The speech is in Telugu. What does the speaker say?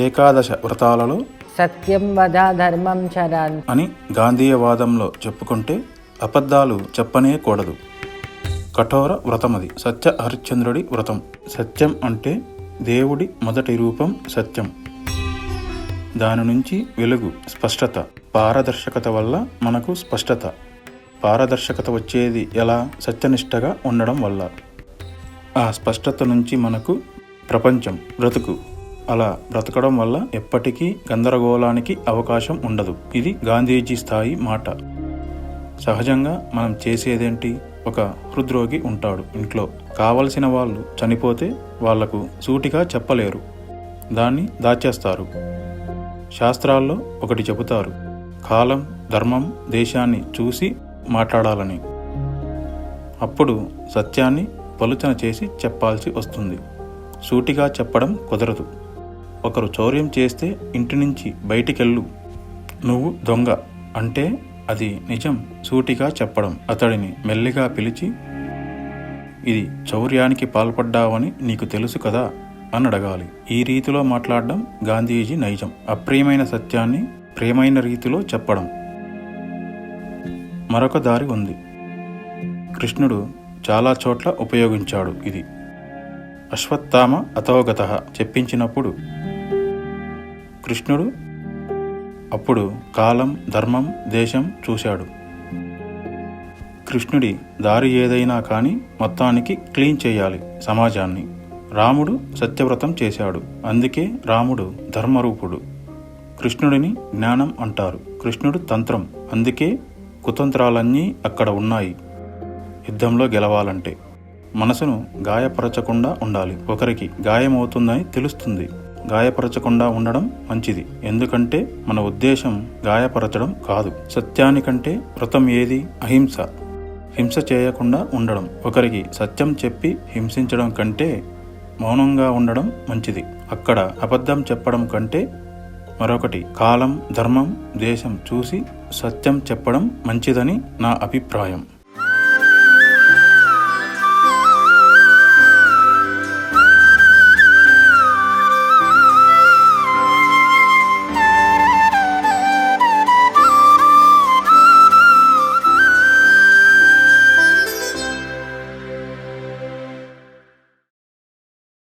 ఏకాదశ వ్రతాలలో సత్యం వద ధర్మం చరన్. అని గాంధీయవాదంలో చెప్పుకుంటే అబద్ధాలు చెప్పనే కూడదు. కఠోర వ్రతమది. సత్య హరిశ్చంద్రుడి వ్రతం. సత్యం అంటే దేవుడి మొదటి రూపం సత్యం. దాని నుంచి వెలుగు స్పష్టత. పారదర్శకత వల్ల మనకు స్పష్టత. పారదర్శకత వచ్చేది ఎలా? సత్యనిష్టగా ఉండడం వల్ల. ఆ స్పష్టత నుంచి మనకు ప్రపంచం బ్రతుకు. అలా బ్రతకడం వల్ల ఎప్పటికీ గందరగోళానికి అవకాశం ఉండదు. ఇది గాంధీజీ స్థాయి మాట. సహజంగా మనం చేసేదేంటి? ఒక హృద్రోగి ఉంటాడు ఇంట్లో. కావలసిన వాళ్ళు చనిపోతే వాళ్ళకు సూటిగా చెప్పలేరు. దాన్ని దాచేస్తారు. శాస్త్రాల్లో ఒకటి చెబుతారు కాలం ధర్మం దేశాన్ని చూసి మాట్లాడాలని. అప్పుడు సత్యాన్ని పలుచన చేసి చెప్పాల్సి వస్తుంది. సూటిగా చెప్పడం కుదరదు. ఒకరు చౌర్యం చేస్తే ఇంటి నుంచి బయటికెళ్ళు. నువ్వు దొంగ. అంటే అది నిజం సూటిగా చెప్పడం. అతడిని మెల్లిగా పిలిచి ఇది చౌర్యానికి పాల్పడ్డావని నీకు తెలుసు కదా? అని అడగాలి. ఈ రీతిలో మాట్లాడడం గాంధీజీ నైజం. అప్రియమైన సత్యాన్ని ప్రియమైన రీతిలో చెప్పడం. మరొక దారి ఉంది. కృష్ణుడు చాలా చోట్ల ఉపయోగించాడు ఇది. అశ్వత్థామ అతోగత చెప్పించినప్పుడు కృష్ణుడు అప్పుడు కాలం ధర్మం దేశం చూశాడు. కృష్ణుడి దారి ఏదైనా కానీ మొత్తానికి క్లీన్ చేయాలి సమాజాన్ని. రాముడు సత్యవ్రతం చేశాడు. అందుకే రాముడు ధర్మరూపుడు. కృష్ణుడిని జ్ఞానం అంటారు. కృష్ణుడు తంత్రం. అందుకే కుతంత్రాలన్నీ అక్కడ ఉన్నాయి. యుద్ధంలో గెలవాలంటే మనసును గాయపరచకుండా ఉండాలి. ఒకరికి గాయమవుతుందని తెలుస్తుంది. గాయపరచకుండా ఉండడం మంచిది. ఎందుకంటే మన ఉద్దేశం గాయపరచడం కాదు. సత్యానికంటే వ్రతం ఏది? అహింస. హింస చేయకుండా ఉండడం. ఒకరికి సత్యం చెప్పి హింసించడం కంటే మౌనంగా ఉండడం మంచిది. అక్కడ అబద్ధం చెప్పడం కంటే మరొకటి కాలం ధర్మం దేశం చూసి సత్యం చెప్పడం మంచిదని నా అభిప్రాయం.